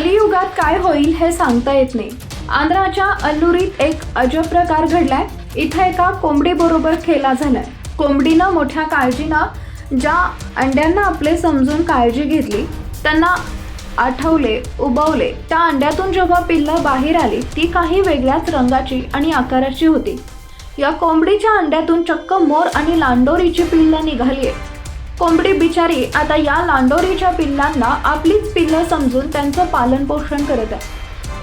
कलियुगात काय होईल हे सांगता येत नाही. आंध्राच्या अल्लुरीत एक अजब प्रकार घडलाय. इथं एका कोंबडीबरोबर खेळला झालाय. कोंबडीनं मोठ्या काळजीनं ज्या अंड्यांना आपले समजून काळजी घेतली त्यांना आठवले उबवले. त्या अंड्यातून जेव्हा पिल्लं बाहेर आली ती काही वेगळ्याच रंगाची आणि आकाराची होती. या कोंबडीच्या अंड्यातून चक्क मोर आणि लांडोरीची पिल्लं निघाली कोंबडी बिचारी आता या लांडोरीच्या पिल्लांना आपलीच पिल्लं समजून त्यांचं पालन पोषण करत आहे.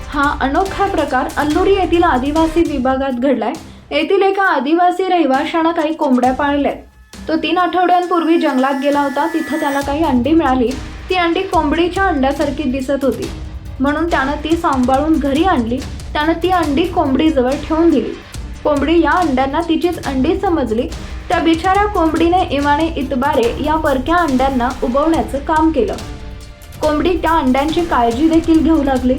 हा अनोखा प्रकार अल्लुरी येथील आदिवासी विभागात घडलाय. येथील एका आदिवासी रहिवाशानं काही कोंबड्या पाळल्यात तो तीन आठवड्यांपूर्वी जंगलात गेला होता. तिथं त्याला काही अंडी मिळाली. ती अंडी कोंबडीच्या अंड्यासारखी दिसत होती. म्हणून त्यानं ती सांभाळून घरी आणली. त्यानं ती अंडी कोंबडीजवळ ठेवून दिली. कोंबडी या अंड्यांना तिचीच अंडी समजली. त्या बिचाऱ्या कोंबडीने इमाने इतबारे या परक्या अंड्यांना उगवण्याचं काम केलं. कोंबडी त्या अंड्यांची काळजी देखील घेऊ लागली.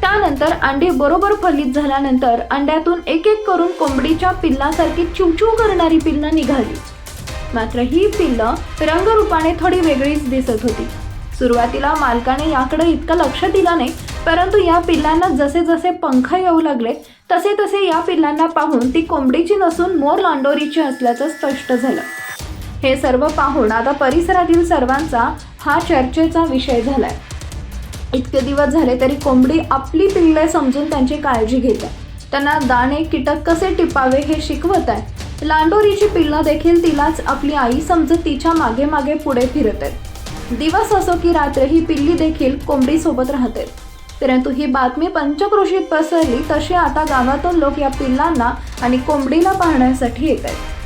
त्यानंतर अंडी बरोबर फलित झाल्यानंतर अंड्यातून एक एक करून कोंबडीच्या पिल्लासारखी चिवचिव करणारी पिल्लं निघाली. मात्र ही पिल्लं रंगरूपाने थोडी वेगळीच दिसत होती. सुरुवातीला मालकाने याकडे इतकं लक्ष दिलं नाही परंतु या पिल्लांना जसे जसे पंख येऊ लागले तसे तसे या पिल्लांना पाहून ती कोंबडीची नसून मोर लांडोरीची असल्याचं स्पष्ट झालं. हे सर्व पाहून आता परिसरातील सर्वांचा हा चर्चेचा विषय झालाय. इतके दिवस झाले तरी कोंबडी आपली पिल्ले समजून त्यांची काळजी घेत. आहे त्यांना दाणे कीटक कसे टिपावे हे शिकवत आहे. लांडोरीची पिल्लं देखील तिलाच आपली आई समजत तिच्यामागे मागे पुढे फिरत. आहेत दिवस असो की रात्र ही पिल्ली देखील कोंबडीसोबत राहते. परंतु ही बातमी पंचक्रोशीत पसरली तशी आता गावातून लोक या पिल्लांना आणि कोंबडीला पाहण्यासाठी येत आहेत.